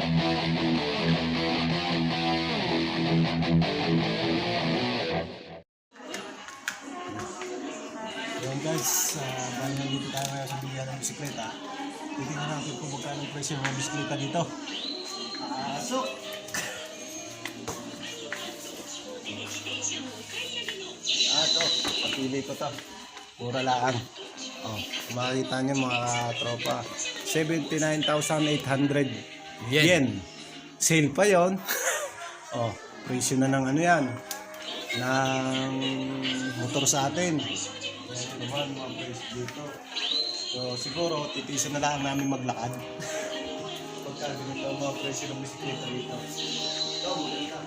Ayan guys, uh, dahil nandito tayo ngayon sa bilihan ng bisikleta, titingnan natin kung magkano presyo ng bisikleta dito. Pasok! Ah, ito. Papili ko to. Pura laang. Oh, makikita niyo mga tropa. 79,800 Yen. yen. Sale pa yon. oh, presyo na ng ano yan. Ng motor sa atin. Naman mga presyo dito. So siguro titisan na lang namin maglakad. Pagka ganito ang mga presyo ng bisikleta dito. Ito, maganda.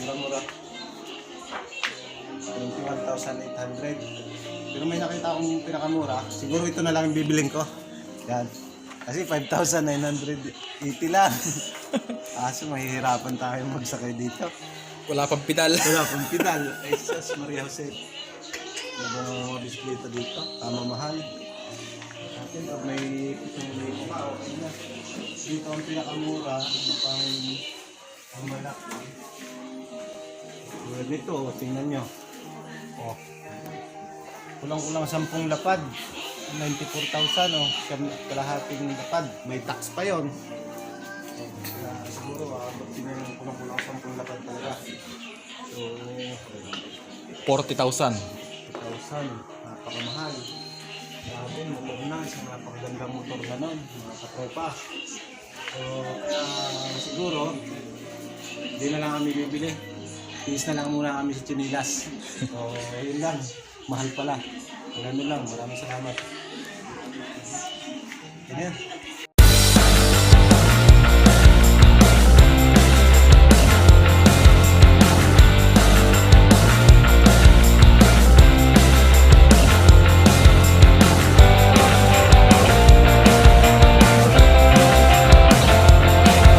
Mura-mura. 21,800. Pero may nakita akong pinakamura. Siguro ito na lang ang bibiling ko. Yan. Kasi 5,980 lang. Kaso mahihirapan tayo magsakay dito. Wala pang pedal. Wala pang pedal. Ay, sus, Maria Jose. Ano ba ang mga bisikleta dito? Tama mahal. Atin, pag may pitong may pa, okay na. Dito ang pinakamura, pang ang malaki. Tulad nito, tingnan nyo. Oh. Kulang-kulang 10 lapad. 94,000 oh. Siyam- Kalahating lapad. May tax pa yon. Kaya siguro, ah, uh, tingnan yung kulang-kulang 10 lapad talaga. So, 40,000. 2,000. Napakamahal. Grabe, motor na. Isang napakagandang motor na nun. Mga katropa. So, kaya siguro, hindi na lang kami bibili. Tiis na lang muna kami sa Chinilas. So, yun lang. Mahal pala. Ganun lang. Maraming salamat. Ayan.